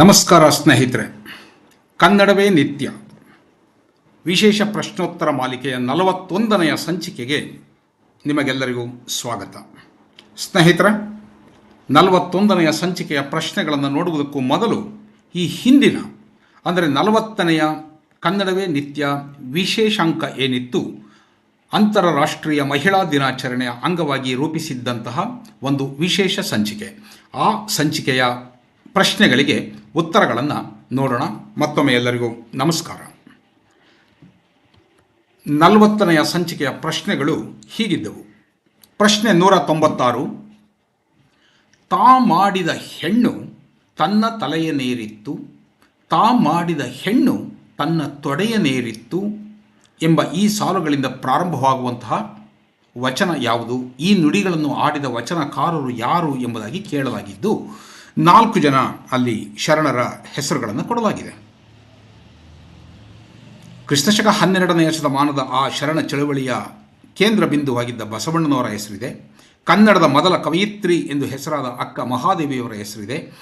ನಮಸ್ಕಾರ ಸ್ನೇಹಿತರೆ. ಕನ್ನಡವೇ ನಿತ್ಯ. ವಿಶೇಷ ಪ್ರಶ್ನೋತ್ತರ ಮಾಲಿಕೆಯ ನಲವತ್ತೊಂದನೆಯ ಸಂಚಿಕೆಗೆ ನಿಮಗೆಲ್ಲರಿಗೂ ಸ್ವಾಗತ. ಸ್ನೇಹಿತರೆ, ನಲವತ್ತೊಂದನೆಯ ಸಂಚಿಕೆಯ ಪ್ರಶ್ನೆಗಳನ್ನು ನೋಡುವುದಕ್ಕೂ ಮೊದಲು ಈ ಹಿಂದಿನ, ಅಂದರೆ ನಲವತ್ತನೆಯ ಕನ್ನಡವೇ ನಿತ್ಯ ವಿಶೇಷಾಂಕ ಏನಿತ್ತು, ಅಂತಾರಾಷ್ಟ್ರೀಯ ಮಹಿಳಾ ದಿನಾಚರಣೆಯ ಅಂಗವಾಗಿ ರೂಪಿಸಿದ್ದಂತಹ ಒಂದು ವಿಶೇಷ ಸಂಚಿಕೆ. ಆ ಸಂಚಿಕೆಯ ಪ್ರಶ್ನೆಗಳಿಗೆ ಉತ್ತರಗಳನ್ನು ನೋಡೋಣ. ಮತ್ತೊಮ್ಮೆ ಎಲ್ಲರಿಗೂ ನಮಸ್ಕಾರ. ನಲವತ್ತನೆಯ ಸಂಚಿಕೆಯ ಪ್ರಶ್ನೆಗಳು ಹೀಗಿದ್ದವು. ಪ್ರಶ್ನೆ ನೂರ ತೊಂಬತ್ತಾರು. ತಾ ಮಾಡಿದ ಹೆಣ್ಣು ತನ್ನ ತಲೆಯನೇರಿತ್ತು ತಾ ಮಾಡಿದ ಹೆಣ್ಣು ತನ್ನ ತೊಡೆಯನೇರಿತ್ತು ಎಂಬ ಈ ಸಾಲುಗಳಿಂದ ಪ್ರಾರಂಭವಾಗುವಂತಹ ವಚನ ಯಾವುದು? ಈ ನುಡಿಗಳನ್ನು ಆಡಿದ ವಚನಕಾರರು ಯಾರು ಎಂಬುದಾಗಿ ಕೇಳಲಾಗಿದ್ದು ನಾಲ್ಕು ಜನ ಅಲ್ಲಿ ಶರಣರ ಹೆಸರುಗಳನ್ನು ಕೊಡಲಾಗಿದೆ. ಕ್ರಿಸ್ತಶಕ ಹನ್ನೆರಡನೆಯ ಶತಮಾನದ ಆ ಶರಣ ಚಳುವಳಿಯ ಕೇಂದ್ರ ಬಿಂದುವಾಗಿದ್ದ ಬಸವಣ್ಣನವರ ಹೆಸರಿದೆ. ಕನ್ನಡದ ಮೊದಲ ಕವಯಿತ್ರಿ ಎಂದು ಹೆಸರಾದ ಅಕ್ಕ ಮಹಾದೇವಿಯವರ ಹೆಸರಿದೆ.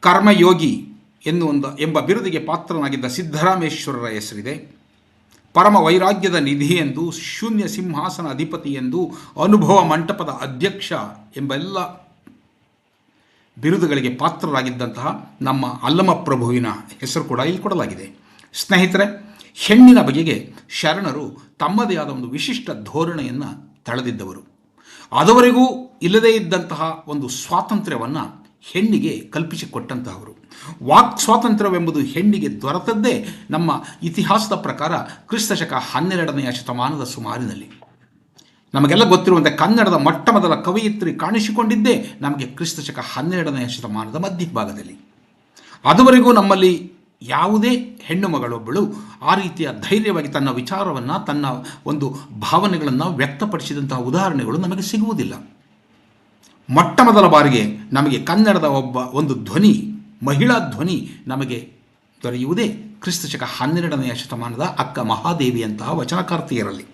ಕರ್ಮಯೋಗಿ ಎನ್ನುವಂದ ಎಂಬ ಬಿರುದಿಗೆ ಪಾತ್ರನಾಗಿದ್ದ ಸಿದ್ದರಾಮೇಶ್ವರರ ಹೆಸರಿದೆ. ಪರಮ ವೈರಾಗ್ಯದ ನಿಧಿ ಎಂದು ಶೂನ್ಯ ಸಿಂಹಾಸನ ಅಧಿಪತಿ ಎಂದು ಅನುಭವ ಮಂಟಪದ ಅಧ್ಯಕ್ಷ ಎಂಬೆಲ್ಲ ಬಿರುದುಗಳಿಗೆ ಪಾತ್ರರಾಗಿದ್ದಂತಹ ನಮ್ಮ ಅಲ್ಲಮ ಪ್ರಭುವಿನ ಹೆಸರು ಕೂಡ ಇಲ್ಲಿ ಕೊಡಲಾಗಿದೆ. ಸ್ನೇಹಿತರೆ, ಹೆಣ್ಣಿನ ಬಗೆಗೆ ಶರಣರು ತಮ್ಮದೇ ಆದ ಒಂದು ವಿಶಿಷ್ಟ ಧೋರಣೆಯನ್ನು ತಳೆದಿದ್ದವರು. ಅದುವರೆಗೂ ಇಲ್ಲದೇ ಇದ್ದಂತಹ ಒಂದು ಸ್ವಾತಂತ್ರ್ಯವನ್ನು ಹೆಣ್ಣಿಗೆ ಕಲ್ಪಿಸಿಕೊಟ್ಟಂತಹವರು. ವಾಕ್ ಸ್ವಾತಂತ್ರ್ಯವೆಂಬುದು ಹೆಣ್ಣಿಗೆ ದೊರೆತದ್ದೇ ನಮ್ಮ ಇತಿಹಾಸದ ಪ್ರಕಾರ ಕ್ರಿಸ್ತಶಕ ಹನ್ನೆರಡನೆಯ ಶತಮಾನದ ಸುಮಾರಿನಲ್ಲಿ. ನಮಗೆಲ್ಲ ಗೊತ್ತಿರುವಂತೆ ಕನ್ನಡದ ಮೊಟ್ಟ ಮೊದಲ ಕವಯಿತ್ರಿ ಕಾಣಿಸಿಕೊಂಡಿದ್ದೇ ನಮಗೆ ಕ್ರಿಸ್ತಶಕ ಹನ್ನೆರಡನೆಯ ಶತಮಾನದ ಮಧ್ಯಭಾಗದಲ್ಲಿ. ಅದುವರೆಗೂ ನಮ್ಮಲ್ಲಿ ಯಾವುದೇ ಹೆಣ್ಣು ಮಗಳೊಬ್ಬಳು ಆ ರೀತಿಯ ಧೈರ್ಯವಾಗಿ ತನ್ನ ವಿಚಾರವನ್ನು, ತನ್ನ ಒಂದು ಭಾವನೆಗಳನ್ನು ವ್ಯಕ್ತಪಡಿಸಿದಂತಹ ಉದಾಹರಣೆಗಳು ನಮಗೆ ಸಿಗುವುದಿಲ್ಲ. ಮೊಟ್ಟ ಮೊದಲ ಬಾರಿಗೆ ನಮಗೆ ಕನ್ನಡದ ಒಬ್ಬ ಒಂದು ಧ್ವನಿ, ಮಹಿಳಾ ಧ್ವನಿ ನಮಗೆ ದೊರೆಯುವುದೇ ಕ್ರಿಸ್ತಶಕ ಹನ್ನೆರಡನೆಯ ಶತಮಾನದ ಅಕ್ಕ ಮಹಾದೇವಿಯಂತಹ ವಚನಕಾರ್ತಿಯರಲ್ಲಿ.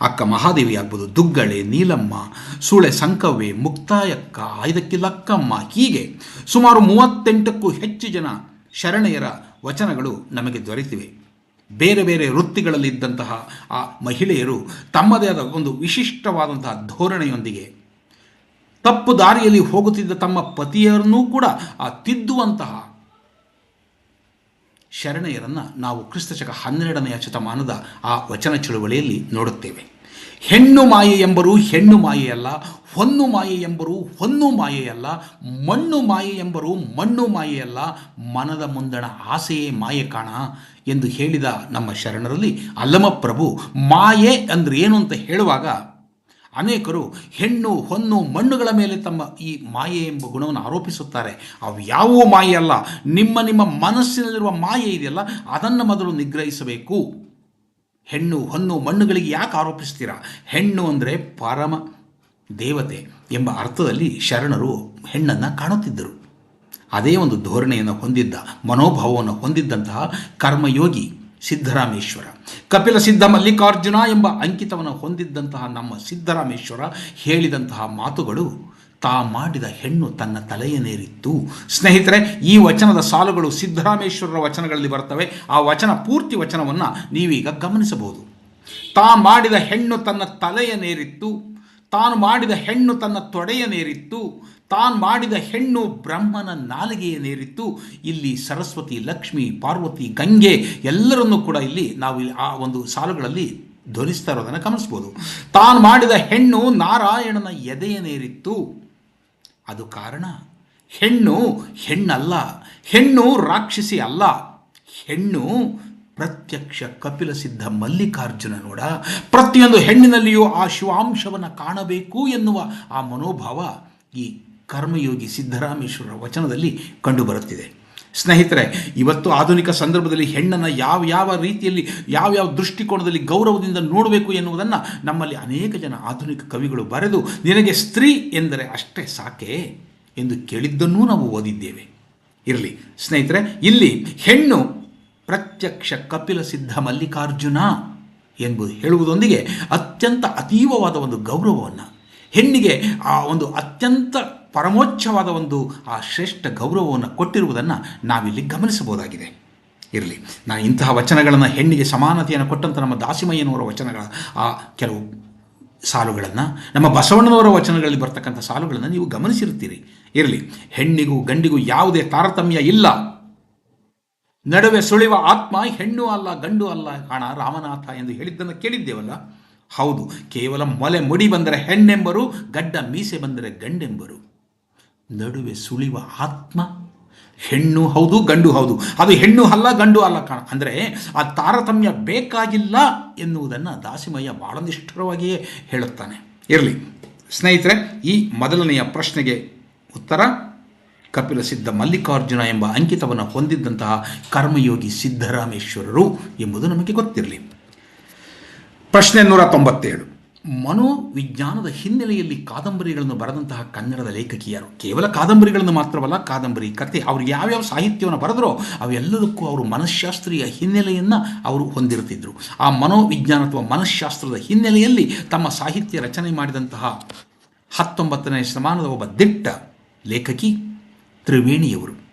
ಅಕ್ಕ ಮಹಾದೇವಿ ಆಗ್ಬೋದು ದುಗ್ಗಳೆ, ನೀಲಮ್ಮ, ಸೂಳೆ ಸಂಕವೇ ಮುಕ್ತಾಯಕ್ಕ, ಐದಕ್ಕೆ ಲಕ್ಕಮ್ಮ, ಹೀಗೆ ಸುಮಾರು ಮೂವತ್ತೆಂಟಕ್ಕೂ ಹೆಚ್ಚು ಜನ ಶರಣೆಯರ ವಚನಗಳು ನಮಗೆ ದೊರೆತಿವೆ. ಬೇರೆ ಬೇರೆ ವೃತ್ತಿಗಳಲ್ಲಿದ್ದಂತಹ ಆ ಮಹಿಳೆಯರು ತಮ್ಮದೇ ಆದ ಒಂದು ವಿಶಿಷ್ಟವಾದಂತಹ ಧೋರಣೆಯೊಂದಿಗೆ ತಪ್ಪು ದಾರಿಯಲ್ಲಿ ಹೋಗುತ್ತಿದ್ದ ತಮ್ಮ ಪತಿಯರನ್ನೂ ಕೂಡ ಆ ತಿದ್ದುವಂತಹ ಶರಣೆಯರನ್ನು ನಾವು ಕ್ರಿಸ್ತಶಕ ಹನ್ನೆರಡನೆಯ ಶತಮಾನದ ಆ ವಚನ ಚಳುವಳಿಯಲ್ಲಿ ನೋಡುತ್ತೇವೆ. ಹೆಣ್ಣು ಮಾಯೆ ಎಂಬರು ಹೆಣ್ಣು ಮಾಯೆಯಲ್ಲ ಹೊನ್ನು ಮಾಯೆ ಎಂಬರು ಹೊನ್ನು ಮಾಯೆಯಲ್ಲ ಮಣ್ಣು ಮಾಯೆ ಎಂಬರು ಮಣ್ಣು ಮಾಯೆಯಲ್ಲ ಮನದ ಮುಂದಣ ಆಸೆಯೇ ಮಾಯೆ ಕಾಣ ಎಂದು ಹೇಳಿದ ನಮ್ಮ ಶರಣರಲ್ಲಿ ಅಲ್ಲಮಪ್ರಭು ಮಾಯೆ ಅಂದ್ರೆ ಏನು ಅಂತ ಹೇಳುವಾಗ ಅನೇಕರು ಹೆಣ್ಣು, ಹೊನ್ನು, ಮಣ್ಣುಗಳ ಮೇಲೆ ತಮ್ಮ ಈ ಮಾಯೆ ಎಂಬ ಗುಣವನ್ನು ಆರೋಪಿಸುತ್ತಾರೆ. ಅವು ಯಾವುವು ಮಾಯೆ ಅಲ್ಲ. ನಿಮ್ಮ ನಿಮ್ಮ ಮನಸ್ಸಿನಲ್ಲಿರುವ ಮಾಯೆ ಇದೆಯಲ್ಲ, ಅದನ್ನು ಮೊದಲು ನಿಗ್ರಹಿಸಬೇಕು. ಹೆಣ್ಣು, ಹೊನ್ನು, ಮಣ್ಣುಗಳಿಗೆ ಯಾಕೆ ಆರೋಪಿಸ್ತೀರಾ? ಹೆಣ್ಣು ಅಂದರೆ ಪರಮ ದೇವತೆ ಎಂಬ ಅರ್ಥದಲ್ಲಿ ಶರಣರು ಹೆಣ್ಣನ್ನು ಕಾಣುತ್ತಿದ್ದರು. ಅದೇ ಒಂದು ಧೋರಣೆಯನ್ನು ಹೊಂದಿದ್ದ, ಮನೋಭಾವವನ್ನು ಹೊಂದಿದ್ದಂತಹ ಕರ್ಮಯೋಗಿ ಸಿದ್ದರಾಮೇಶ್ವರ. ಕಪಿಲ ಸಿದ್ಧ ಮಲ್ಲಿಕಾರ್ಜುನ ಎಂಬ ಅಂಕಿತವನ್ನು ಹೊಂದಿದ್ದಂತಹ ನಮ್ಮ ಸಿದ್ದರಾಮೇಶ್ವರ ಹೇಳಿದಂತಹ ಮಾತುಗಳು ತಾ ಮಾಡಿದ ಹೆಣ್ಣು ತನ್ನ ತಲೆಯನೇರಿತ್ತು ಸ್ನೇಹಿತರೆ, ಈ ವಚನದ ಸಾಲುಗಳು ಸಿದ್ಧರಾಮೇಶ್ವರರ ವಚನಗಳಲ್ಲಿ ಬರ್ತವೆ ಆ ವಚನ ಪೂರ್ತಿ ವಚನವನ್ನು ನೀವೀಗ ಗಮನಿಸಬಹುದು. ತಾ ಮಾಡಿದ ಹೆಣ್ಣು ತನ್ನ ತಲೆಯನೇರಿತ್ತು ತಾನು ಮಾಡಿದ ಹೆಣ್ಣು ತನ್ನ ತೊಡೆಯ ನೇರಿತ್ತು, ತಾನು ಮಾಡಿದ ಹೆಣ್ಣು ಬ್ರಹ್ಮನ ನಾಲಿಗೆಯನೇರಿತ್ತು ಇಲ್ಲಿ ಸರಸ್ವತಿ, ಲಕ್ಷ್ಮಿ, ಪಾರ್ವತಿ, ಗಂಗೆ ಎಲ್ಲರನ್ನೂ ಕೂಡ ಇಲ್ಲಿ ನಾವು ಆ ಒಂದು ಸಾಲುಗಳಲ್ಲಿ ಧ್ವನಿಸ್ತಾ ಇರೋದನ್ನು ಗಮನಿಸ್ಬೋದು. ತಾನು ಮಾಡಿದ ಹೆಣ್ಣು ನಾರಾಯಣನ ಎದೆಯ ನೇರಿತ್ತು. ಅದು ಕಾರಣ? ಹೆಣ್ಣು ಹೆಣ್ಣಲ್ಲ, ಹೆಣ್ಣು ರಾಕ್ಷಸಿ ಅಲ್ಲ, ಹೆಣ್ಣು ಪ್ರತ್ಯಕ್ಷ ಕಪಿಲ ಸಿದ್ಧ ಮಲ್ಲಿಕಾರ್ಜುನ ನೋಡ, ಪ್ರತಿಯೊಂದು ಹೆಣ್ಣಿನಲ್ಲಿಯೂ ಆ ಶಿವಾಂಶವನ್ನು ಕಾಣಬೇಕು ಎನ್ನುವ ಆ ಮನೋಭಾವ ಈ ಕರ್ಮಯೋಗಿ ಸಿದ್ಧರಾಮೇಶ್ವರರ ವಚನದಲ್ಲಿ ಕಂಡುಬರುತ್ತಿದೆ. ಸ್ನೇಹಿತರೆ, ಇವತ್ತು ಆಧುನಿಕ ಸಂದರ್ಭದಲ್ಲಿ ಹೆಣ್ಣನ್ನು ಯಾವ ಯಾವ ರೀತಿಯಲ್ಲಿ ಯಾವ್ಯಾವ ದೃಷ್ಟಿಕೋನದಲ್ಲಿ ಗೌರವದಿಂದ ನೋಡಬೇಕು ಎನ್ನುವುದನ್ನು ನಮ್ಮಲ್ಲಿ ಅನೇಕ ಜನ ಆಧುನಿಕ ಕವಿಗಳು ಬರೆದು, ನಿನಗೆ ಸ್ತ್ರೀ ಎಂದರೆ ಅಷ್ಟೇ ಸಾಕೆ ಎಂದು ಕೇಳಿದ್ದನ್ನೂ ನಾವು ಓದಿದ್ದೇವೆ. ಇರಲಿ, ಸ್ನೇಹಿತರೆ, ಇಲ್ಲಿ ಹೆಣ್ಣು ಪ್ರತ್ಯಕ್ಷ ಕಪಿಲ ಸಿದ್ಧ ಮಲ್ಲಿಕಾರ್ಜುನ ಎಂಬುದು ಹೇಳುವುದೊಂದಿಗೆ ಅತ್ಯಂತ ಅತೀವವಾದ ಒಂದು ಗೌರವವನ್ನು, ಹೆಣ್ಣಿಗೆ ಆ ಒಂದು ಅತ್ಯಂತ ಪರಮೋಚ್ಚವಾದ ಒಂದು ಆ ಶ್ರೇಷ್ಠ ಗೌರವವನ್ನು ಕೊಟ್ಟಿರುವುದನ್ನು ನಾವಿಲ್ಲಿ ಗಮನಿಸಬಹುದಾಗಿದೆ. ಇರಲಿ, ನಾನು ಇಂತಹ ವಚನಗಳನ್ನು ಹೆಣ್ಣಿಗೆ ಸಮಾನತೆಯನ್ನು ಕೊಟ್ಟಂಥ ನಮ್ಮ ದಾಸಿಮಯ್ಯನವರ ವಚನಗಳ, ಆ ಕೆಲವು ಸಾಲುಗಳನ್ನು, ನಮ್ಮ ಬಸವಣ್ಣನವರ ವಚನಗಳಲ್ಲಿ ಬರ್ತಕ್ಕಂಥ ಸಾಲುಗಳನ್ನು ನೀವು ಗಮನಿಸಿರ್ತೀರಿ ಇರಲಿ, ಹೆಣ್ಣಿಗೂ ಗಂಡಿಗೂ ಯಾವುದೇ ತಾರತಮ್ಯ ಇಲ್ಲ. ನಡುವೆ ಸುಳಿವ ಆತ್ಮ ಹೆಣ್ಣು ಅಲ್ಲ, ಗಂಡು ಅಲ್ಲ, ಕಾಣ, ರಾಮನಾಥ ಎಂದು ಹೇಳಿದ್ದನ್ನು ಕೇಳಿದ್ದೇವಲ್ಲ? ಹೌದು, ಕೇವಲ ಮೊಲೆ ಮುಡಿ ಬಂದರೆ ಹೆಣ್ಣೆಂಬರು, ಗಡ್ಡ ಮೀಸೆ ಬಂದರೆ ಗಂಡೆಂಬರು. ನಡುವೆ ಸುಳಿವ ಆತ್ಮ, ಹೆಣ್ಣು ಹೌದು, ಗಂಡು ಹೌದು. ಅದು ಹೆಣ್ಣು ಅಲ್ಲ, ಗಂಡು ಅಲ್ಲ, ಕಾಣ. ಅಂದರೆ ಆ ತಾರತಮ್ಯ ಬೇಕಾಗಿಲ್ಲ ಎನ್ನುವುದನ್ನು ದಾಸಿಮಯ್ಯ ಬಹಳ ನಿಷ್ಠುರವಾಗಿಯೇ ಹೇಳುತ್ತಾನೆ. ಇರಲಿ, ಸ್ನೇಹಿತರೆ, ಈ ಮೊದಲನೆಯ ಪ್ರಶ್ನೆಗೆ ಉತ್ತರ. ಕಪಿಲ ಸಿದ್ಧ ಮಲ್ಲಿಕಾರ್ಜುನ ಎಂಬ ಅಂಕಿತವನ್ನು ಹೊಂದಿದ್ದಂತಹ ಕರ್ಮಯೋಗಿ ಸಿದ್ದರಾಮೇಶ್ವರರು ಎಂಬುದು ನಮಗೆ ಗೊತ್ತಿರಲಿ. ಪ್ರಶ್ನೆ ನೂರ ತೊಂಬತ್ತೇಳು. ಮನೋವಿಜ್ಞಾನದ ಹಿನ್ನೆಲೆಯಲ್ಲಿ ಕಾದಂಬರಿಗಳನ್ನು ಬರೆದಂತಹ ಕನ್ನಡದ ಲೇಖಕಿಯರು ಕೇವಲ ಕಾದಂಬರಿಗಳನ್ನು ಮಾತ್ರವಲ್ಲ, ಕಾದಂಬರಿ ಕತೆ ಅವರು ಯಾವ್ಯಾವ ಸಾಹಿತ್ಯವನ್ನು ಬರೆದರೋ ಅವೆಲ್ಲದಕ್ಕೂ ಅವರು ಮನಃಶಾಸ್ತ್ರೀಯ ಹಿನ್ನೆಲೆಯನ್ನು ಅವರು ಹೊಂದಿರುತ್ತಿದ್ದರು ಆ ಮನೋವಿಜ್ಞಾನ ಅಥವಾ ಮನಃಶಾಸ್ತ್ರದ ಹಿನ್ನೆಲೆಯಲ್ಲಿ ತಮ್ಮ ಸಾಹಿತ್ಯ ರಚನೆ ಮಾಡಿದಂತಹ ಹತ್ತೊಂಬತ್ತನೇ ಶತಮಾನದ ಒಬ್ಬ ದಿಟ್ಟ ಲೇಖಕಿ ತ್ರಿವೇಣಿಯವರು.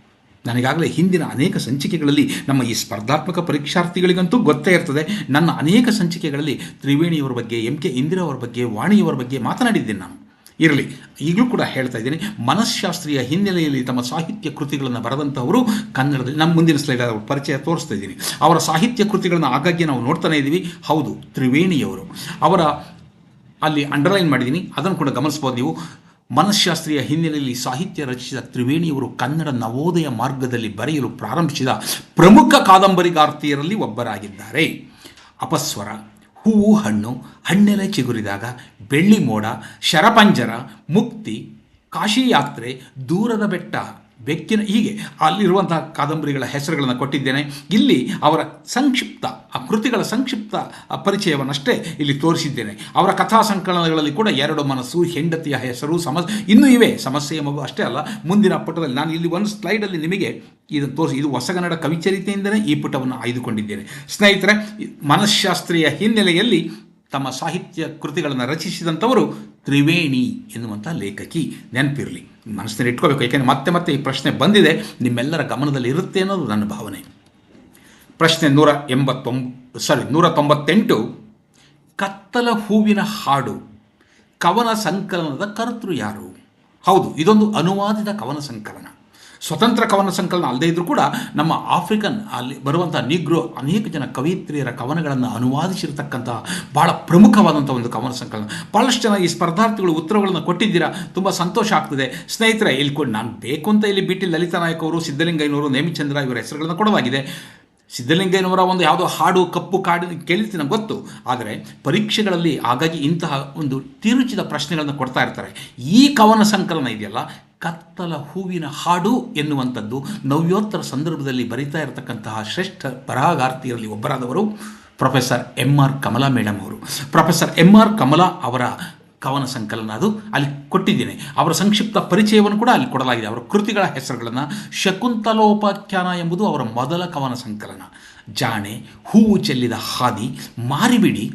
ನನಗಾಗಲೇ ಹಿಂದಿನ ಅನೇಕ ಸಂಚಿಕೆಗಳಲ್ಲಿ ನಮ್ಮ ಈ ಸ್ಪರ್ಧಾತ್ಮಕ ಪರೀಕ್ಷಾರ್ಥಿಗಳಿಗಂತೂ ಗೊತ್ತೇ ಇರ್ತದೆ. ನನ್ನ ಅನೇಕ ಸಂಚಿಕೆಗಳಲ್ಲಿ ತ್ರಿವೇಣಿಯವರ ಬಗ್ಗೆ, ಎಂ ಕೆ ಇಂದಿರಾವರ ಬಗ್ಗೆ, ವಾಣಿಯವರ ಬಗ್ಗೆ ಮಾತನಾಡಿದ್ದೇನೆ ನಾನು. ಇರಲಿ, ಈಗಲೂ ಕೂಡ ಹೇಳ್ತಾ ಇದ್ದೀನಿ. ಮನಃಶಾಸ್ತ್ರೀಯ ಹಿನ್ನೆಲೆಯಲ್ಲಿ ತಮ್ಮ ಸಾಹಿತ್ಯ ಕೃತಿಗಳನ್ನು ಬರೆದಂಥವರು ಕನ್ನಡದಲ್ಲಿ, ನಮ್ಮ ಮುಂದಿನ ಸ್ಲೈಡ್ ಅವರ ಪರಿಚಯ ತೋರಿಸ್ತಾ ಇದ್ದೀನಿ. ಅವರ ಸಾಹಿತ್ಯ ಕೃತಿಗಳನ್ನು ಆಗಾಗ್ಗೆ ನಾವು ನೋಡ್ತಾನೆ ಇದ್ದೀವಿ. ಹೌದು, ತ್ರಿವೇಣಿಯವರು. ಅವರ ಅಲ್ಲಿ ಅಂಡರ್ಲೈನ್ ಮಾಡಿದ್ದೀನಿ. ಅದನ್ನು ಕೂಡ ಗಮನಿಸ್ಬೋದು ನೀವು. ಮನಃಶಾಸ್ತ್ರೀಯ ಹಿನ್ನೆಲೆಯಲ್ಲಿ ಸಾಹಿತ್ಯ ರಚಿಸಿದ ತ್ರಿವೇಣಿಯವರು ಕನ್ನಡ ನವೋದಯ ಮಾರ್ಗದಲ್ಲಿ ಬರೆಯಲು ಪ್ರಾರಂಭಿಸಿದ ಪ್ರಮುಖ ಕಾದಂಬರಿಗಾರ್ತಿಯರಲ್ಲಿ ಒಬ್ಬರಾಗಿದ್ದಾರೆ. ಅಪಸ್ವರ, ಹೂವು, ಹಣ್ಣು, ಹಣ್ಣೆಲೆ ಚಿಗುರಿದಾಗ, ಬೆಳ್ಳಿ ಮೋಡ, ಶರಪಂಜರ, ಮುಕ್ತಿ ಕಾಶಿ ಯಾತ್ರೆ ದೂರದ ಬೆಟ್ಟ. ಬೆಕ್ಕಿನ ಹೀಗೆ ಅಲ್ಲಿರುವಂತಹ ಕಾದಂಬರಿಗಳ ಹೆಸರುಗಳನ್ನು ಕೊಟ್ಟಿದ್ದೇನೆ. ಇಲ್ಲಿ ಅವರ ಸಂಕ್ಷಿಪ್ತ, ಆ ಕೃತಿಗಳ ಸಂಕ್ಷಿಪ್ತ ಪರಿಚಯವನ್ನಷ್ಟೇ ಇಲ್ಲಿ ತೋರಿಸಿದ್ದೇನೆ. ಅವರ ಕಥಾ ಸಂಕಲನಗಳಲ್ಲಿ ಕೂಡ ಎರಡು ಮನಸ್ಸು, ಹೆಂಡತಿಯ ಹೆಸರು, ಸಮಸ್, ಇನ್ನೂ ಇವೆ. ಸಮಸ್ಯೆ ಮಗು ಅಷ್ಟೇ ಅಲ್ಲ, ಮುಂದಿನ ಪುಟದಲ್ಲಿ ನಾನು ಇಲ್ಲಿ ಒಂದು ಸ್ಲೈಡಲ್ಲಿ ನಿಮಗೆ ಇದನ್ನು ತೋರಿಸಿ, ಇದು ಹೊಸಗನ್ನಡ ಕವಿಚರಿತೆಯಿಂದಲೇ ಈ ಪುಟವನ್ನು ಆಯ್ದುಕೊಂಡಿದ್ದೇನೆ. ಸ್ನೇಹಿತರೆ ಮನಃಶಾಸ್ತ್ರೀಯ ಹಿನ್ನೆಲೆಯಲ್ಲಿ ತಮ್ಮ ಸಾಹಿತ್ಯ ಕೃತಿಗಳನ್ನು ರಚಿಸಿದಂಥವರು ತ್ರಿವೇಣಿ ಎನ್ನುವಂಥ ಲೇಖಕಿ ನೆನಪಿರಲಿ. ಮನಸ್ಸಿನಲ್ಲಿ ಇಟ್ಕೋಬೇಕು. ಯಾಕೆಂದರೆ ಮತ್ತೆ ಮತ್ತೆ ಈ ಪ್ರಶ್ನೆ ಬಂದಿದೆ. ನಿಮ್ಮೆಲ್ಲರ ಗಮನದಲ್ಲಿ ಇರುತ್ತೆ ಅನ್ನೋದು ನನ್ನ ಭಾವನೆ. ಪ್ರಶ್ನೆ ನೂರ ಎಂಬತ್ತೊಂಬ ಸಾರಿ ನೂರ ತೊಂಬತ್ತೆಂಟು. ಕತ್ತಲ ಹೂವಿನ ಹಾಡು. ಕವನ ಸಂಕಲನದ ಕರ್ತೃ ಯಾರು? ಹೌದು, ಇದೊಂದು ಅನುವಾದಿತ ಕವನ ಸಂಕಲನ. ಸ್ವತಂತ್ರ ಕವನ ಸಂಕಲನ ಅಲ್ಲದೆ ಇದ್ದರೂ ಕೂಡ ನಮ್ಮ ಆಫ್ರಿಕನ್ ಅಲ್ಲಿ ಬರುವಂಥ ನೀಗ್ರೋ ಅನೇಕ ಜನ ಕವಿಯತ್ರಿಯರ ಕವನಗಳನ್ನು ಅನುವಾದಿಸಿರ್ತಕ್ಕಂಥ ಭಾಳ ಪ್ರಮುಖವಾದಂಥ ಒಂದು ಕವನ ಸಂಕಲನ. ಭಾಳಷ್ಟು ಜನ ಈ ಸ್ಪರ್ಧಾರ್ಥಿಗಳು ಉತ್ತರಗಳನ್ನು ಕೊಟ್ಟಿದ್ದೀರಾ, ತುಂಬ ಸಂತೋಷ ಆಗ್ತದೆ. ಸ್ನೇಹಿತರೆ, ಇಲ್ಲಿ ಕೂಡ ನಾನು ಬೇಕು ಅಂತ ಇಲ್ಲಿ ಬಿಟ್ಟು ಲಲಿತಾ ನಾಯಕ್ ಅವರು ಸಿದ್ದಲಿಂಗಯ್ಯನವರು ನೇಮಿಚಂದ್ರ ಇವರ ಹೆಸರುಗಳನ್ನು ಕೊಡಲಾಗಿದೆ. ಸಿದ್ದಲಿಂಗಯ್ಯನವರ ಒಂದು ಯಾವುದೋ ಹಾಡು, ಕಪ್ಪು ಕಾಡು ಕೇಳಿರ್ತೀನಿ ನಂಗೆ ಗೊತ್ತು. ಆದರೆ ಪರೀಕ್ಷೆಗಳಲ್ಲಿ ಹಾಗಾಗಿ ಇಂತಹ ಒಂದು ತಿರುಚಿದ ಪ್ರಶ್ನೆಗಳನ್ನು ಕೊಡ್ತಾ ಇರ್ತಾರೆ. ಈ ಕವನ ಸಂಕಲನ ಇದೆಯಲ್ಲ ಕತ್ತಲ ಹೂವಿನ ಹಾಡು ಎನ್ನುವಂಥದ್ದು ನವ್ಯೋತ್ತರ ಸಂದರ್ಭದಲ್ಲಿ ಬರಿತಾ ಇರತಕ್ಕಂತಹ ಶ್ರೇಷ್ಠ ಬರಹಗಾರ್ತಿಯರಲ್ಲಿ ಒಬ್ಬರಾದವರು professor M R Kamala madam ಅವರು. ಪ್ರೊಫೆಸರ್ ಎಂ ಆರ್ ಕಮಲಾ ಅವರ ಕವನ ಸಂಕಲನ ಅದು ಅಲ್ಲಿ ಕೊಟ್ಟಿದ್ದೇನೆ. ಅವರ ಸಂಕ್ಷಿಪ್ತ ಪರಿಚಯವನ್ನು ಕೂಡ ಅಲ್ಲಿ ಕೊಡಲಾಗಿದೆ. ಅವರ ಕೃತಿಗಳ ಹೆಸರುಗಳನ್ನು ಶಕುಂತಲೋಪಾಖ್ಯಾನ ಎಂಬುದು ಅವರ ಮೊದಲ ಕವನ ಸಂಕಲನ. ಜಾಣೆ, ಹೂವು ಚೆಲ್ಲಿದ ಹಾದಿ, ಮಾರಿಬಿಡಿ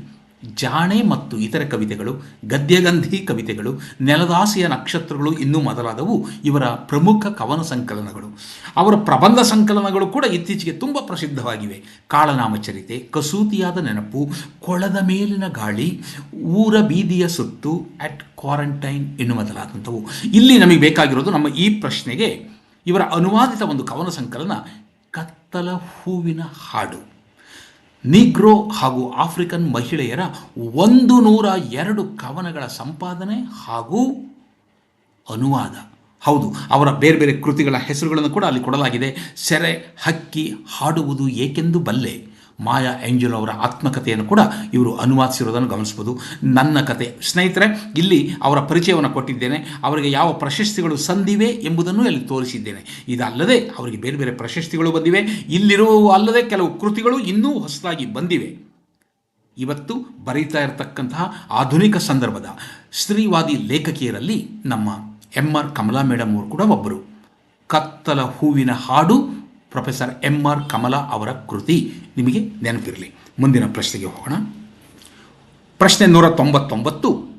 ಜಾಣೆ ಮತ್ತು ಇತರ ಕವಿತೆಗಳು, ಗದ್ಯಗಂಧಿ ಕವಿತೆಗಳು, ನೆಲದಾಸೆಯ ನಕ್ಷತ್ರಗಳು ಇನ್ನೂ ಮೊದಲಾದವು ಇವರ ಪ್ರಮುಖ ಕವನ ಸಂಕಲನಗಳು. ಅವರ ಪ್ರಬಂಧ ಸಂಕಲನಗಳು ಕೂಡ ಇತ್ತೀಚೆಗೆ ತುಂಬ ಪ್ರಸಿದ್ಧವಾಗಿವೆ. ಕಾಳನಾಮಚರಿತೆ, ಕಸೂತಿಯಾದ ನೆನಪು, ಕೊಳದ ಮೇಲಿನ ಗಾಳಿ, ಊರ ಬೀದಿಯ ಸುತ್ತು ಅಟ್ ಕ್ವಾರಂಟೈನ್ ಇನ್ನು ಮೊದಲಾದಂಥವು. ಇಲ್ಲಿ ನಮಗೆ ಬೇಕಾಗಿರೋದು ನಮ್ಮ ಈ ಪ್ರಶ್ನೆಗೆ ಇವರ ಅನುವಾದಿತ ಒಂದು ಕವನ ಸಂಕಲನ ಕತ್ತಲ ಹೂವಿನ ಹಾಡು. ನಿಗ್ರೋ ಹಾಗೂ ಆಫ್ರಿಕನ್ ಮಹಿಳೆಯರ ಒಂದು ನೂರ ಎರಡು ಕವನಗಳ ಸಂಪಾದನೆ ಹಾಗೂ ಅನುವಾದ. ಹೌದು, ಅವರ ಬೇರೆ ಬೇರೆ ಕೃತಿಗಳ ಹೆಸರುಗಳನ್ನು ಕೂಡ ಅಲ್ಲಿ ಕೊಡಲಾಗಿದೆ. ಸೆರೆ, ಹಕ್ಕಿ ಹಾಡುವುದು ಏಕೆಂದು ಬಲ್ಲೆ. ಮಾಯಾ ಏಂಜಲ್ ಅವರ ಆತ್ಮಕಥೆಯನ್ನು ಕೂಡ ಇವರು ಅನುವಾದಿಸಿರೋದನ್ನು ಗಮನಿಸ್ಬೋದು. ನನ್ನ ಕತೆ. ಸ್ನೇಹಿತರೆ, ಇಲ್ಲಿ ಅವರ ಪರಿಚಯವನ್ನು ಕೊಟ್ಟಿದ್ದೇನೆ. ಅವರಿಗೆ ಯಾವ ಪ್ರಶಸ್ತಿಗಳು ಸಂದಿವೆ ಎಂಬುದನ್ನು ಅಲ್ಲಿ ತೋರಿಸಿದ್ದೇನೆ. ಇದಲ್ಲದೆ ಅವರಿಗೆ ಬೇರೆ ಬೇರೆ ಪ್ರಶಸ್ತಿಗಳು ಬಂದಿವೆ. ಇಲ್ಲಿರುವ ಅಲ್ಲದೆ ಕೆಲವು ಕೃತಿಗಳು ಇನ್ನೂ ಹೊಸದಾಗಿ ಬಂದಿವೆ. ಇವತ್ತು ಬರೀತಾ ಇರತಕ್ಕಂತಹ ಆಧುನಿಕ ಸಂದರ್ಭದ ಸ್ತ್ರೀವಾದಿ ಲೇಖಕಿಯರಲ್ಲಿ ನಮ್ಮ ಎಂ ಆರ್ ಕಮಲಾ ಮೇಡಮ್ ಅವರು ಕೂಡ ಒಬ್ಬರು. ಕತ್ತಲ ಹೂವಿನ ಹಾಡು ಪ್ರೊಫೆಸರ್ ಎಂ ಆರ್ ಕಮಲಾ ಅವರ ಕೃತಿ ನಿಮಗೆ ನೆನಪಿರಲಿ. ಮುಂದಿನ ಪ್ರಶ್ನೆಗೆ ಹೋಗೋಣ. ಪ್ರಶ್ನೆ ನೂರ ತೊಂಬತ್ತೊಂಬತ್ತು.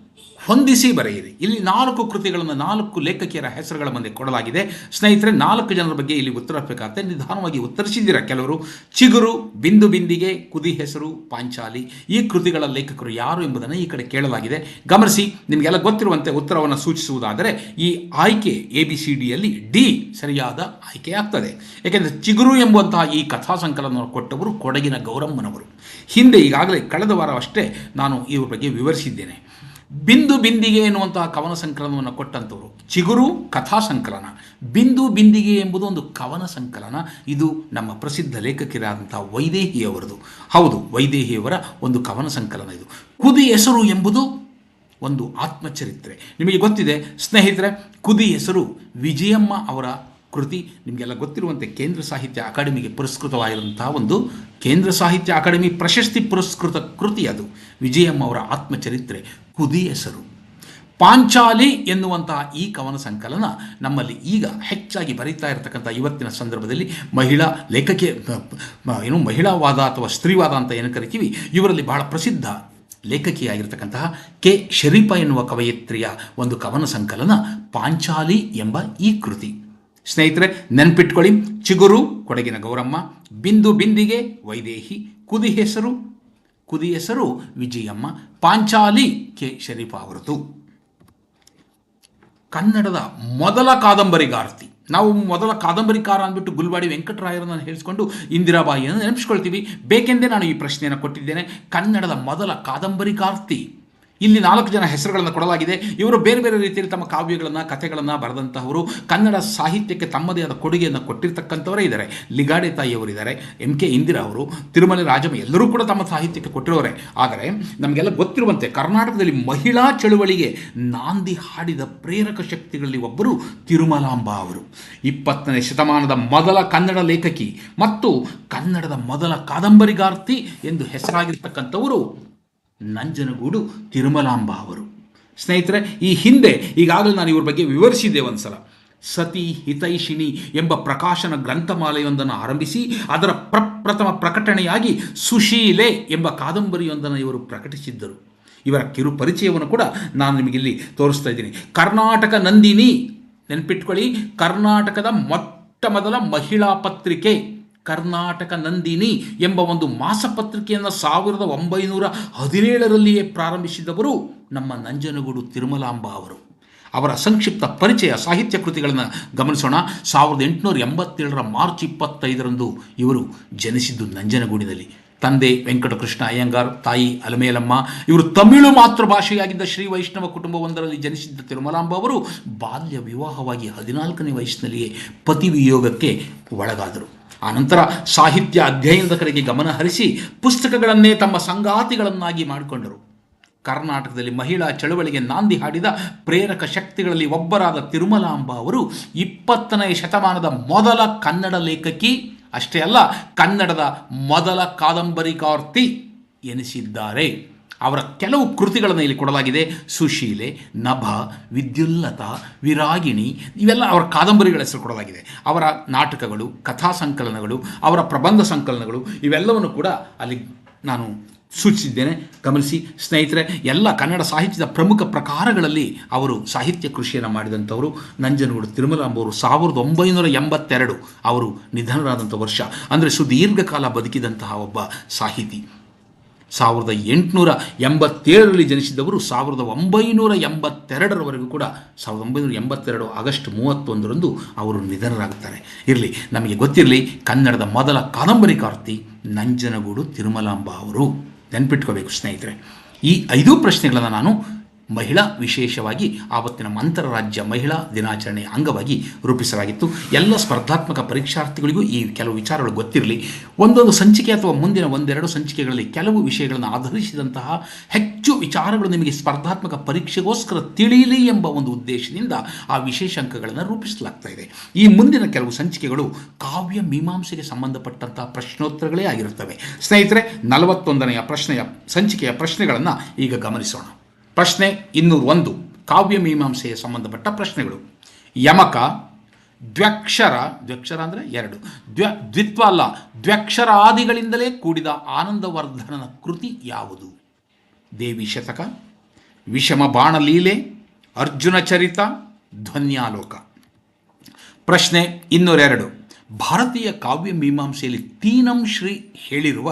ಹೊಂದಿಸಿ ಬರೆಯಿರಿ. ಇಲ್ಲಿ ನಾಲ್ಕು ಕೃತಿಗಳನ್ನು ನಾಲ್ಕು ಲೇಖಕಿಯರ ಹೆಸರುಗಳ ಮುಂದೆ ಕೊಡಲಾಗಿದೆ. ಸ್ನೇಹಿತರೆ, ನಾಲ್ಕು ಜನರ ಬಗ್ಗೆ ಇಲ್ಲಿ ಉತ್ತರಿಸಬೇಕಾಗುತ್ತೆ ನಿಧಾನವಾಗಿ ಉತ್ತರಿಸಿದ್ದೀರಾ ಕೆಲವರು? ಚಿಗುರು, ಬಿಂದು ಬಿಂದಿಗೆ, ಕುದಿ ಹೆಸರು, ಪಾಂಚಾಲಿ. ಈ ಕೃತಿಗಳ ಲೇಖಕರು ಯಾರು ಎಂಬುದನ್ನು ಈ ಕಡೆ ಕೇಳಲಾಗಿದೆ. ಗಮನಿಸಿ, ನಿಮಗೆಲ್ಲ ಗೊತ್ತಿರುವಂತೆ ಉತ್ತರವನ್ನು ಸೂಚಿಸುವುದಾದರೆ, ಈ ಆಯ್ಕೆ ಎ ಬಿ ಸಿ ಡಿಯಲ್ಲಿ ಡಿ ಸರಿಯಾದ ಆಯ್ಕೆ ಆಗ್ತದೆ. ಏಕೆಂದರೆ ಚಿಗುರು ಎಂಬುವಂತಹ ಈ ಕಥಾ ಸಂಕಲನವನ್ನು ಕೊಟ್ಟವರು ಕೊಡಗಿನ ಗೌರಮ್ಮನವರು. ಹಿಂದೆ ಈಗಾಗಲೇ ಕಳೆದ ವಾರವಷ್ಟೇ ನಾನು ಇವ್ರ ಬಗ್ಗೆ ವಿವರಿಸಿದ್ದೇನೆ. ಬಿಂದು ಬಿಂದಿಗೆ ಎನ್ನುವಂತಹ ಕವನ ಸಂಕಲನವನ್ನು ಕೊಟ್ಟಂಥವರು. ಚಿಗುರು ಕಥಾ ಸಂಕಲನ. ಬಿಂದು ಬಿಂದಿಗೆ ಎಂಬುದು ಒಂದು ಕವನ ಸಂಕಲನ. ಇದು ನಮ್ಮ ಪ್ರಸಿದ್ಧ ಲೇಖಕಿರಾದಂತಹ ವೈದೇಹಿಯವರದು. ಹೌದು, ವೈದೇಹಿಯವರ ಒಂದು ಕವನ ಸಂಕಲನ ಇದು. ಕುದಿ ಹೆಸರು ಎಂಬುದು ಒಂದು ಆತ್ಮಚರಿತ್ರೆ. ನಿಮಗೆ ಗೊತ್ತಿದೆ, ಸ್ನೇಹಿತರೆ, ಕುದಿ ಹೆಸರು ವಿಜಯಮ್ಮ ಅವರ ಕೃತಿ ನಿಮಗೆಲ್ಲ ಗೊತ್ತಿರುವಂತೆ ಕೇಂದ್ರ ಸಾಹಿತ್ಯ ಅಕಾಡೆಮಿಗೆ ಪುರಸ್ಕೃತವಾಗಿರುವಂತಹ ಒಂದು ಕೇಂದ್ರ ಸಾಹಿತ್ಯ ಅಕಾಡೆಮಿ ಪ್ರಶಸ್ತಿ ಪುರಸ್ಕೃತ ಕೃತಿ ಅದು. ವಿಜಯಮ್ಮ ಅವರ ಆತ್ಮಚರಿತ್ರೆ ಕುದಿ ಹೆಸರು. ಪಾಂಚಾಲಿ ಎನ್ನುವಂತಹ ಈ ಕವನ ಸಂಕಲನ ನಮ್ಮಲ್ಲಿ ಈಗ ಹೆಚ್ಚಾಗಿ ಬರೀತಾ ಇರತಕ್ಕಂಥ ಇವತ್ತಿನ ಸಂದರ್ಭದಲ್ಲಿ ಮಹಿಳಾ ಲೇಖಕಿ ಏನು ಮಹಿಳಾವಾದ ಅಥವಾ ಸ್ತ್ರೀವಾದ ಅಂತ ಏನು ಕರಿತೀವಿ. ಇವರಲ್ಲಿ ಬಹಳ ಪ್ರಸಿದ್ಧ ಲೇಖಕಿಯಾಗಿರ್ತಕ್ಕಂತಹ ಕೆ. ಶರೀಫ ಎನ್ನುವ ಕವಯಿತ್ರಿಯ ಒಂದು ಕವನ ಸಂಕಲನ ಪಾಂಚಾಲಿ ಎಂಬ ಈ ಕೃತಿ. ಸ್ನೇಹಿತರೆ, ನೆನ್ಪಿಟ್ಕೊಳ್ಳಿ, ಚಿಗುರು, ಕೊಡಗಿನ ಗೌರಮ್ಮ, ಬಿಂದು ಬಿಂದಿಗೆ, ವೈದೇಹಿ, ಕುದಿ ಹೆಸರು ಕುದಿ ಹೆಸರು ವಿಜಯಮ್ಮ, ಪಾಂಚಾಲಿ ಕೆ. ಶರೀಫ ಅವರದು. ಕನ್ನಡದ ಮೊದಲ ಕಾದಂಬರಿಗಾರ್ತಿ ನಾವು ಮೊದಲ ಕಾದಂಬರಿಕಾರ ಅಂದ್ಬಿಟ್ಟು ಗುಲ್ಬಾಡಿ ವೆಂಕಟರಾಯರನ್ನು ಹೇಳಿಸ್ಕೊಂಡು ಇಂದಿರಾಬಾಯಿಯನ್ನು ನೆನಪಿಸ್ಕೊಳ್ತೀವಿ. ಬೇಕೆಂದೇ ನಾನು ಈ ಪ್ರಶ್ನೆಯನ್ನು ಕೊಟ್ಟಿದ್ದೇನೆ. ಕನ್ನಡದ ಮೊದಲ ಕಾದಂಬರಿಕಾರ್ತಿ ಇಲ್ಲಿ ನಾಲ್ಕು ಜನ ಹೆಸರುಗಳನ್ನು ಕೊಡಲಾಗಿದೆ. ಇವರು ಬೇರೆ ಬೇರೆ ರೀತಿಯಲ್ಲಿ ತಮ್ಮ ಕಾವ್ಯಗಳನ್ನು, ಕಥೆಗಳನ್ನು ಬರೆದಂತಹವರು ಕನ್ನಡ ಸಾಹಿತ್ಯಕ್ಕೆ ತಮ್ಮದೇ ಆದ ಕೊಡುಗೆಯನ್ನು ಕೊಟ್ಟಿರ್ತಕ್ಕಂಥವರೇ ಇದ್ದಾರೆ. ಲಿಗಾಡೆ ತಾಯಿಯವರಿದ್ದಾರೆ. ಎಂ ಕೆ ಇಂದಿರಾ ಅವರು, ತಿರುಮಲೆ ರಾಜಮ್ಮ ಎಲ್ಲರೂ ಕೂಡ ತಮ್ಮ ಸಾಹಿತ್ಯಕ್ಕೆ ಕೊಟ್ಟಿರೋರೆ. ಆದರೆ ನಮಗೆಲ್ಲ ಗೊತ್ತಿರುವಂತೆ ಕರ್ನಾಟಕದಲ್ಲಿ ಮಹಿಳಾ ಚಳುವಳಿಗೆ ನಾಂದಿ ಹಾಡಿದ ಪ್ರೇರಕ ಶಕ್ತಿಗಳಲ್ಲಿ ಒಬ್ಬರು ತಿರುಮಲಾಂಬ ಅವರು. ಇಪ್ಪತ್ತನೇ ಶತಮಾನದ ಮೊದಲ ಕನ್ನಡ ಲೇಖಕಿ ಮತ್ತು ಕನ್ನಡದ ಮೊದಲ ಕಾದಂಬರಿಗಾರ್ತಿ ಎಂದು ಹೆಸರಾಗಿರ್ತಕ್ಕಂಥವರು ನಂಜನಗೂಡು ತಿರುಮಲಾಂಬ ಅವರು. ಸ್ನೇಹಿತರೆ, ಈ ಹಿಂದೆ ಈಗಾಗಲೂ ನಾನು ಇವ್ರ ಬಗ್ಗೆ ವಿವರಿಸಿದ್ದೆ ಒಂದು ಸಲ ಸತಿ ಹಿತೈಷಿಣಿ ಎಂಬ ಪ್ರಕಾಶನ ಗ್ರಂಥಮಾಲೆಯೊಂದನ್ನು ಆರಂಭಿಸಿ, ಅದರ ಪ್ರಪ್ರಥಮ ಪ್ರಕಟಣೆಯಾಗಿ ಸುಶೀಲೆ ಎಂಬ ಕಾದಂಬರಿಯೊಂದನ್ನು ಇವರು ಪ್ರಕಟಿಸಿದ್ದರು. ಇವರ ಕಿರು ಪರಿಚಯವನ್ನು ಕೂಡ ನಾನು ನಿಮಗಿಲ್ಲಿ ತೋರಿಸ್ತಾ ಇದ್ದೀನಿ. ಕರ್ನಾಟಕ ನಂದಿನಿ, ನೆನ್ಪಿಟ್ಕೊಳ್ಳಿ. ಕರ್ನಾಟಕದ ಮೊಟ್ಟ ಮೊದಲ ಮಹಿಳಾ ಪತ್ರಿಕೆ. ಕರ್ನಾಟಕ ನಂದಿನಿ ಎಂಬ ಒಂದು ಮಾಸಪತ್ರಿಕೆಯನ್ನು ಸಾವಿರದ ಒಂಬೈನೂರ ಹದಿನೇಳರಲ್ಲಿಯೇ ಪ್ರಾರಂಭಿಸಿದವರು ನಮ್ಮ ನಂಜನಗೂಡು ತಿರುಮಲಾಂಬ ಅವರು. ಅವರ ಸಂಕ್ಷಿಪ್ತ ಪರಿಚಯ ಸಾಹಿತ್ಯ ಕೃತಿಗಳನ್ನು ಗಮನಿಸೋಣ. ಸಾವಿರದ ಎಂಟುನೂರ ಎಂಬತ್ತೇಳರ ಮಾರ್ಚ್ ಇಪ್ಪತ್ತೈದರಂದು ಇವರು ಜನಿಸಿದ್ದು ನಂಜನಗೂಡಿನಲ್ಲಿ. ತಂದೆ ವೆಂಕಟಕೃಷ್ಣ ಅಯ್ಯಂಗಾರ್, ತಾಯಿ ಅಲಮೇಲಮ್ಮ, ಇವರು ತಮಿಳು ಮಾತೃಭಾಷೆಯಾಗಿದ್ದ ಶ್ರೀ ವೈಷ್ಣವ ಕುಟುಂಬವೊಂದರಲ್ಲಿ ಜನಿಸಿದ್ದ ತಿರುಮಲಾಂಬ ಅವರು ಬಾಲ್ಯ ವಿವಾಹವಾಗಿ ಹದಿನಾಲ್ಕನೇ ವಯಸ್ಸಿನಲ್ಲಿಯೇ ಪತಿ ವಿಯೋಗಕ್ಕೆ ಒಳಗಾದರು. ಆನಂತರ ಸಾಹಿತ್ಯ ಅಧ್ಯಯನದ ಕಡೆಗೆ ಗಮನ ಹರಿಸಿ ಪುಸ್ತಕಗಳನ್ನೇ ತಮ್ಮ ಸಂಗಾತಿಗಳನ್ನಾಗಿ ಮಾಡಿಕೊಂಡರು. ಕರ್ನಾಟಕದಲ್ಲಿ ಮಹಿಳಾ ಚಳವಳಿಗೆ ನಾಂದಿ ಹಾಡಿದ ಪ್ರೇರಕ ಶಕ್ತಿಗಳಲ್ಲಿ ಒಬ್ಬರಾದ ತಿರುಮಲಾಂಬ ಅವರು ಇಪ್ಪತ್ತನೇ ಶತಮಾನದ ಮೊದಲ ಕನ್ನಡ ಲೇಖಕಿ. ಅಷ್ಟೇ ಅಲ್ಲ, ಕನ್ನಡದ ಮೊದಲ ಕಾದಂಬರಿಕಾರ್ತಿ ಎನಿಸಿದ್ದಾರೆ. ಅವರ ಕೆಲವು ಕೃತಿಗಳನ್ನು ಇಲ್ಲಿ ಕೊಡಲಾಗಿದೆ. ಸುಶೀಲೆ, ನಭ, ವಿದ್ಯುಲ್ಲತ, ವಿರಾಗಿಣಿ ಇವೆಲ್ಲ ಅವರ ಕಾದಂಬರಿಗಳ ಹೆಸರು ಕೊಡಲಾಗಿದೆ. ಅವರ ನಾಟಕಗಳು, ಕಥಾ ಸಂಕಲನಗಳು, ಅವರ ಪ್ರಬಂಧ ಸಂಕಲನಗಳು ಇವೆಲ್ಲವನ್ನು ಕೂಡ ಅಲ್ಲಿ ನಾನು ಸೂಚಿಸಿದ್ದೇನೆ. ಗಮನಿಸಿ, ಸ್ನೇಹಿತರೆ, ಎಲ್ಲ ಕನ್ನಡ ಸಾಹಿತ್ಯದ ಪ್ರಮುಖ ಪ್ರಕಾರಗಳಲ್ಲಿ ಅವರು ಸಾಹಿತ್ಯ ಕೃಷಿಯನ್ನು ಮಾಡಿದಂಥವರು. ನಂಜನಗೂಡು ತಿರುಮಲಾಂಬವರು ಸಾವಿರದ ಒಂಬೈನೂರ ಎಂಬತ್ತೆರಡು ಅವರು ನಿಧನರಾದಂಥ ವರ್ಷ. ಅಂದರೆ ಸುದೀರ್ಘಕಾಲ ಬದುಕಿದಂತಹ ಒಬ್ಬ ಸಾಹಿತಿ. ಸಾವಿರದ ಎಂಟುನೂರ ಎಂಬತ್ತೇಳರಲ್ಲಿ ಜನಿಸಿದವರು ಸಾವಿರದ ಒಂಬೈನೂರ ಎಂಬತ್ತೆರಡರವರೆಗೂ ಕೂಡ ಸಾವಿರದ ಒಂಬೈನೂರ ಎಂಬತ್ತೆರಡು ಆಗಸ್ಟ್ ಮೂವತ್ತೊಂದರಂದು ಅವರು ನಿಧನರಾಗುತ್ತಾರೆ. ಇರಲಿ, ನಮಗೆ ಗೊತ್ತಿರಲಿ, ಕನ್ನಡದ ಮೊದಲ ಕಾದಂಬರಿಕಾರ್ತಿ ನಂಜನಗೂಡು ತಿರುಮಲಾಂಬ ಅವರು ನೆನ್ಪಿಟ್ಕೋಬೇಕು ಸ್ನೇಹಿತರೆ. ಈ ಐದು ಪ್ರಶ್ನೆಗಳನ್ನು ನಾನು ಮಹಿಳಾ ವಿಶೇಷವಾಗಿ ಆವತ್ತಿನ ಮಂತರರಾಜ್ಯ ಮಹಿಳಾ ದಿನಾಚರಣೆಯ ಅಂಗವಾಗಿ ರೂಪಿಸಲಾಗಿತ್ತು. ಎಲ್ಲ ಸ್ಪರ್ಧಾತ್ಮಕ ಪರೀಕ್ಷಾರ್ಥಿಗಳಿಗೂ ಈ ಕೆಲವು ವಿಚಾರಗಳು ಗೊತ್ತಿರಲಿ. ಒಂದೊಂದು ಸಂಚಿಕೆ ಅಥವಾ ಮುಂದಿನ ಒಂದೆರಡು ಸಂಚಿಕೆಗಳಲ್ಲಿ ಕೆಲವು ವಿಷಯಗಳನ್ನು ಆಧರಿಸಿದಂತಹ ಹೆಚ್ಚು ವಿಚಾರಗಳು ನಿಮಗೆ ಸ್ಪರ್ಧಾತ್ಮಕ ಪರೀಕ್ಷೆಗೋಸ್ಕರ ತಿಳಿಯಲಿ ಎಂಬ ಒಂದು ಉದ್ದೇಶದಿಂದ ಆ ವಿಶೇಷ ಅಂಕಗಳನ್ನು ರೂಪಿಸಲಾಗ್ತಾ ಇದೆ. ಈ ಮುಂದಿನ ಕೆಲವು ಸಂಚಿಕೆಗಳು ಕಾವ್ಯ ಮೀಮಾಂಸೆಗೆ ಸಂಬಂಧಪಟ್ಟಂತಹ ಪ್ರಶ್ನೋತ್ತರಗಳೇ ಆಗಿರುತ್ತವೆ. ಸ್ನೇಹಿತರೆ, ನಲವತ್ತೊಂದನೆಯ ಪ್ರಶ್ನೆಯ ಸಂಚಿಕೆಯ ಪ್ರಶ್ನೆಗಳನ್ನು ಈಗ ಗಮನಿಸೋಣ. ಪ್ರಶ್ನೆ ಇನ್ನೂರ ಒಂದು ಕಾವ್ಯ ಮೀಮಾಂಸೆಯ ಸಂಬಂಧಪಟ್ಟ ಪ್ರಶ್ನೆಗಳು. ಯಮಕ, ದ್ವ್ಯಕ್ಷರ ದ್ವಕ್ಷರ ಅಂದರೆ ಎರಡು. ದ್ವ ದ್ವಿತ್ವ ಅಲ್ಲ, ದ್ವ್ಯಕ್ಷರಾದಿಗಳಿಂದಲೇ ಕೂಡಿದ ಆನಂದವರ್ಧನನ ಕೃತಿ ಯಾವುದು? ದೇವಿ ಶತಕ, ವಿಷಮ ಬಾಣಲೀಲೆ ಅರ್ಜುನ ಚರಿತ, ಧ್ವನ್ಯಾಲೋಕ. ಪ್ರಶ್ನೆ ಇನ್ನೂರೆರಡು. ಭಾರತೀಯ ಕಾವ್ಯ ಮೀಮಾಂಸೆಯಲ್ಲಿ ತೀನಂ ಶ್ರೀ ಹೇಳಿರುವ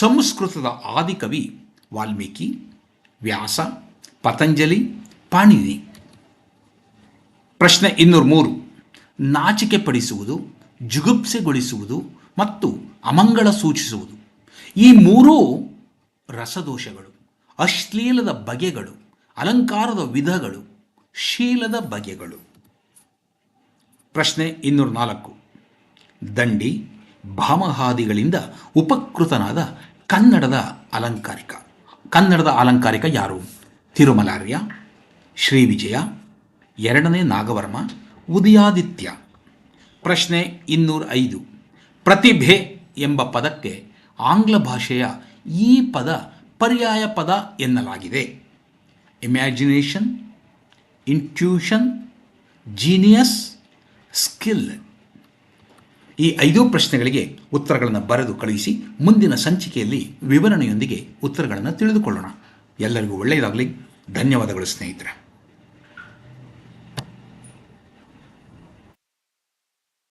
ಸಂಸ್ಕೃತದ ಆದಿಕವಿ ವಾಲ್ಮೀಕಿ, ವ್ಯಾಸ ಪತಂಜಲಿ, ಪಾಣಿನಿ. ಪ್ರಶ್ನೆ ಇನ್ನೂರ ಮೂರು. ನಾಚಿಕೆ ಪಡಿಸುವುದು ಜುಗುಪ್ಸೆಗೊಳಿಸುವುದು ಮತ್ತು ಅಮಂಗಳ ಸೂಚಿಸುವುದು. ಈ ಮೂರೂ ರಸದೋಷಗಳು, ಅಶ್ಲೀಲದ ಬಗೆಗಳು, ಅಲಂಕಾರದ ವಿಧಗಳು, ಶೀಲದ ಬಗೆಗಳು. ಪ್ರಶ್ನೆ ಇನ್ನೂರ ನಾಲ್ಕು. ದಂಡಿ, ಭಾಮಹಾದಿಗಳಿಂದ ಉಪಕೃತನಾದ ಕನ್ನಡದ ಅಲಂಕಾರಿಕ. ಕನ್ನಡದ ಅಲಂಕಾರಿಕ ಯಾರು? ತಿರುಮಲಾರ್ಯ, ಶ್ರೀ ವಿಜಯ, ಎರಡನೇ ನಾಗವರ್ಮ, ಉದಯಾದಿತ್ಯ. ಪ್ರಶ್ನೆ ಇನ್ನೂರ ಐದು ಪ್ರತಿಭೆ ಎಂಬ ಪದಕ್ಕೆ ಆಂಗ್ಲ ಭಾಷೆಯ ಈ ಪದ ಪರ್ಯಾಯ ಪದ ಎನ್ನಲಾಗಿದೆ. ಇಮ್ಯಾಜಿನೇಷನ್ ಇಂಟ್ಯೂಷನ್ ಜೀನಿಯಸ್ ಸ್ಕಿಲ್ ಈ ಐದು ಪ್ರಶ್ನೆಗಳಿಗೆ ಉತ್ತರಗಳನ್ನು ಬರೆದು ಕಳುಹಿಸಿ ಮುಂದಿನ ಸಂಚಿಕೆಯಲ್ಲಿ ವಿವರಣೆಯೊಂದಿಗೆ ಉತ್ತರಗಳನ್ನು ತಿಳಿದುಕೊಳ್ಳೋಣ. ಎಲ್ಲರಿಗೂ ಒಳ್ಳೆಯದಾಗಲಿ. ಧನ್ಯವಾದಗಳು ಸ್ನೇಹಿತರೆ.